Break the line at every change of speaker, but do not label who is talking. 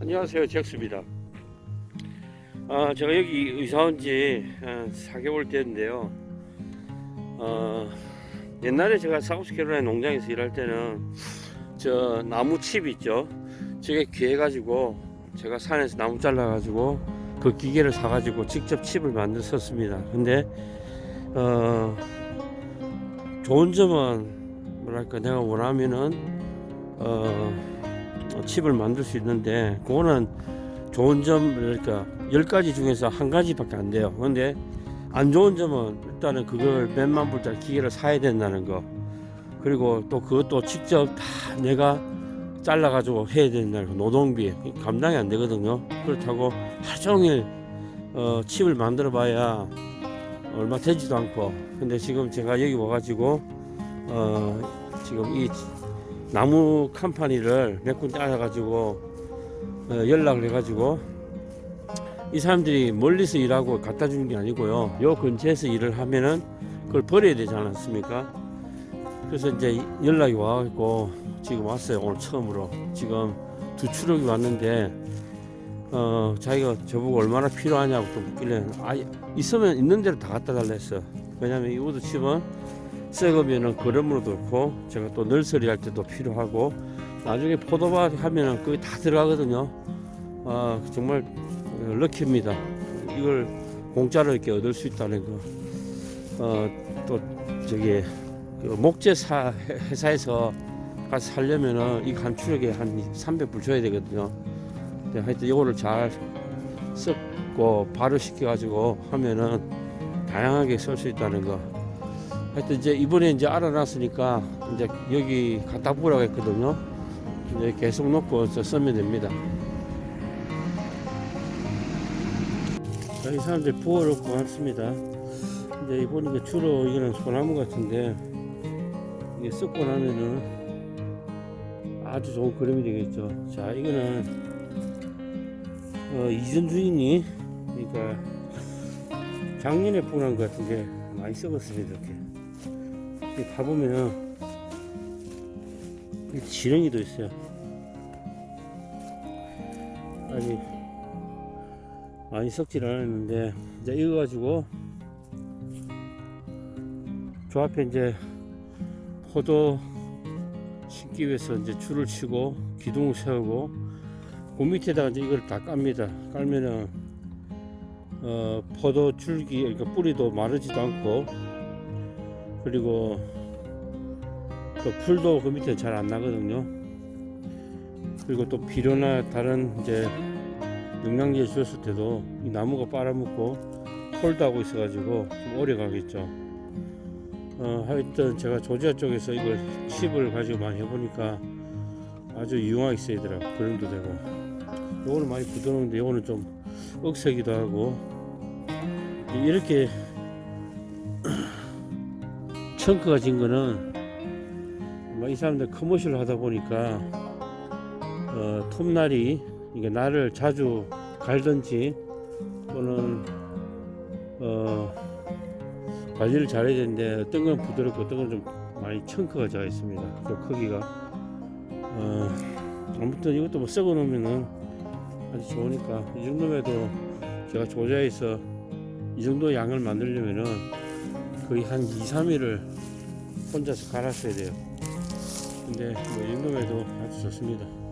안녕하세요. 잭스입니다. 아 제가 여기 이사 온 지 4개월 됐는데요. 어, 옛날에 제가 사우스캐롤라이나 농장에서 일할 때는 저 나무 칩 있죠. 저게 귀해 가지고 제가 산에서 나무 잘라 가지고 그 기계를 사 가지고 직접 칩을 만들었습니다. 근데 어, 좋은 점은 뭐랄까 내가 원하면은 어, 어, 칩을 만들 수 있는데 그거는 좋은 점 그러니까 10가지 중에서 한 가지밖에 안 돼요. 근데 안 좋은 점은 일단은 그걸 몇만 불짜리 기계를 사야 된다는 거. 그리고 또 그것도 직접 다 내가 잘라 가지고 해야 된다는 거. 노동비. 감당이 안 되거든요. 그렇다고 하루 종일 어, 칩을 만들어 봐야 얼마 되지도 않고. 근데 지금 제가 여기 와가지고 어, 지금 이 나무 컴퍼니를 몇 군데 알아가지고 어, 연락을 해가지고 이 사람들이 멀리서 일하고 갖다 주는 게 아니고요. 요 근처에서 일을 하면은 그걸 버려야 되지 않았습니까? 그래서 이제 연락이 와가지고 지금 왔어요. 오늘 처음으로 지금 두 추럭이 왔는데 어 자기가 저보고 얼마나 필요하냐고 또 묻길래 아 있으면 있는 대로 다 갖다 달라 했어. 왜냐면 이 우드 칩은 썩으면은 거름으로도 그렇고 제가 또 널서리 할 때도 필요하고 나중에 포도밭 하면은 그게 다 들어가거든요. 아 정말 어, 럭키입니다. 이걸 공짜로 이렇게 얻을 수 있다는 거. 어또 저기 그 목재사 회사에서 가서 살려면은 이 간추력에 한 300불 줘야 되거든요. 근데 하여튼 이거를 잘 섞고 발효시켜 가지고 하면은 다양하게 쓸 수 있다는 거. 하여튼 이제 이번에 이제 알아놨으니까 이제 여기 갖다 보라고 했거든요. 이제 계속 놓고 저 쓰면 됩니다. 자, 이 사람들 부어놓고 왔습니다. 이제 이 보니까 주로 이거는 소나무 같은데 이게 썩고 나면은 아주 좋은 그림이 되겠죠. 자, 이거는 어, 이전 주인이 그러니까 작년에 보낸 것 같은데 많이 썩었습니다. 이렇게. 여기 가보면 이 지렁이도 있어요. 아직 많이 썩질 않았는데 이제 이거 가지고 저 앞에 이제 포도 심기 위해서 이제 줄을 치고 기둥을 세우고 그 밑에다가 이제 이걸 다 깝니다. 깔면은 어, 포도 줄기 그러니까 뿌리도 마르지도 않고 그리고 또 풀도 그 밑에 잘 안 나거든요. 그리고 또 비료나 다른 이제 영양제 주었을 때도 이 나무가 빨아먹고 홀드하고 있어가지고 좀 오래 가겠죠. 어, 하여튼 제가 조지아 쪽에서 이걸 칩을 가지고 많이 해보니까 아주 유용하게 쓰이더라고. 그림도 되고. 요거는 많이 부드러운데 요거는 좀 억세기도 하고 이렇게 청크가 진 거는 뭐 이 사람들 커머셜 하다 보니까 어, 톱날이 이게 날을 자주 갈든지 또는 어, 관리를 잘해야 되는데 어떤 건 부드럽고 어떤 건 좀 많이 청크가 져 있습니다. 그 크기가 어, 아무튼 이것도 뭐 썩어 놓으면은 아주 좋으니까 이 정도면 도 제가 조자에서 이 정도 양을 만들려면은 거의 한 2, 3일을 혼자서 갈았어야 돼요. 근데 뭐 해도 아주 좋습니다.